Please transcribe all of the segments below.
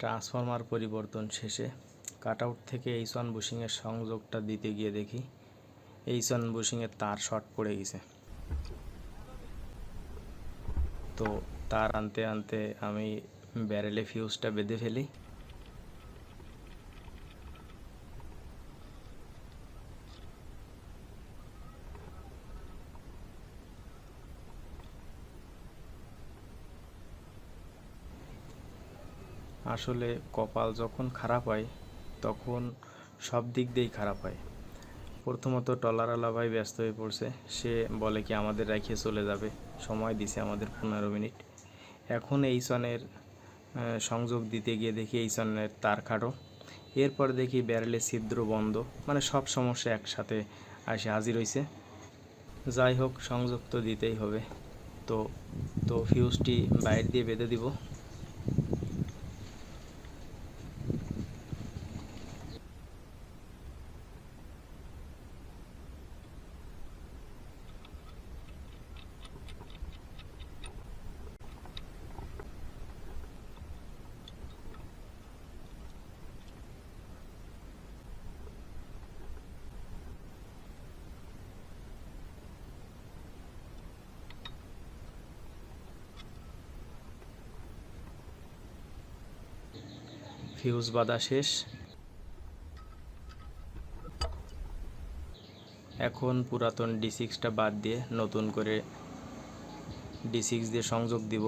Transformer পরিবর্তন শেষে cutout থেকে এইচ ওয়ান বুশিংয়ের সংযোগটা দিতে গিয়ে দেখি এইচ ওয়ান বুশিংয়ের তার শর্ট পড়ে গেছে। তো তার আনতে আনতে আমি ব্যারেলে ফিউজটা বেঁধে ফেলি। আসলে কপাল যখন খারাপ হয়, তখন সব দিক দিয়েই খারাপ হয়। প্রথমত টলারওয়ালা ভাই ব্যস্ত হয়ে পড়ছে। সে বলে কি, আমাদের রাখিয়ে চলে যাবে। সময় দিছে আমাদের পনেরো মিনিট। এখন এই সনের সংযোগ দিতে গিয়ে দেখি এই সনের তার খাটো। এরপর দেখি ব্যারেলের ছিদ্র বন্ধ। মানে সব সমস্যা একসাথে আসে হাজির হয়েছে যাই হোক, সংযোগ তো দিতেই হবে। তো তো ফিউজটি বাইরে দিয়ে বেঁধে দিব। ফিউজ বাঁধা শেষ। এখন পুরাতন ডি সিক্সটা বাদ দিয়ে নতুন করে ডি সিক্স দিয়ে সংযোগ দিব।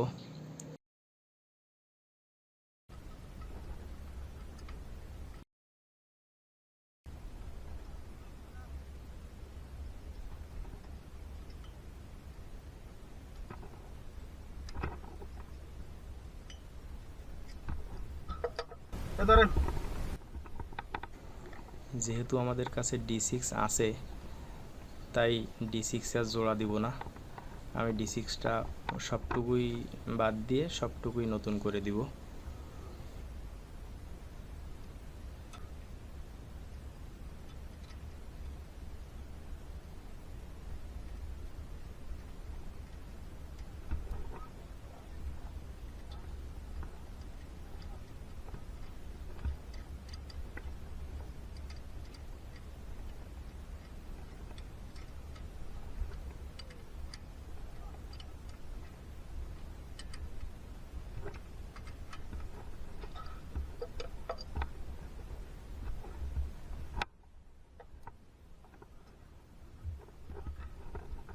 ধরেন। যেহেতু আমাদের কাছে ডি সিক্স আছে, তাই ডি সিক্স আর জোড়া দিব না। আমি ডি সিক্সটা সবটুকুই বাদ দিয়ে সবটুকুই নতুন করে দিব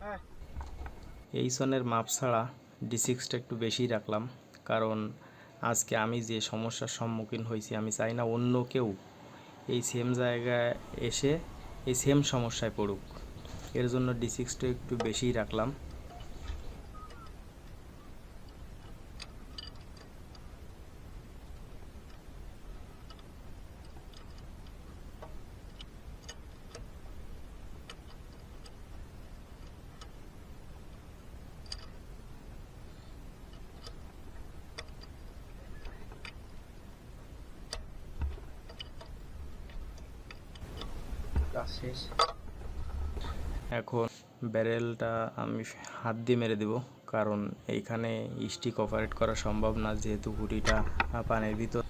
হ্যাঁ এই সনের মাপ ছাড়া ডি সিক্সটা একটু বেশি রাখলাম। কারণ আজকে আমি যে সমস্যার সম্মুখীন হয়েছি, আমি চাই না অন্য কেউ এই সেম জায়গায় এসে এই সেম সমস্যায় পড়ুক। এর জন্য ডি সিক্সটা একটু বেশি রাখলাম। কাজ শেষ এখন ব্যারেলটা আমি হাত দিয়ে মেরে দেব, কারণ এইখানে স্টিক অপারেট করা সম্ভব না, যেহেতু গুটিটা পানির ভিতর।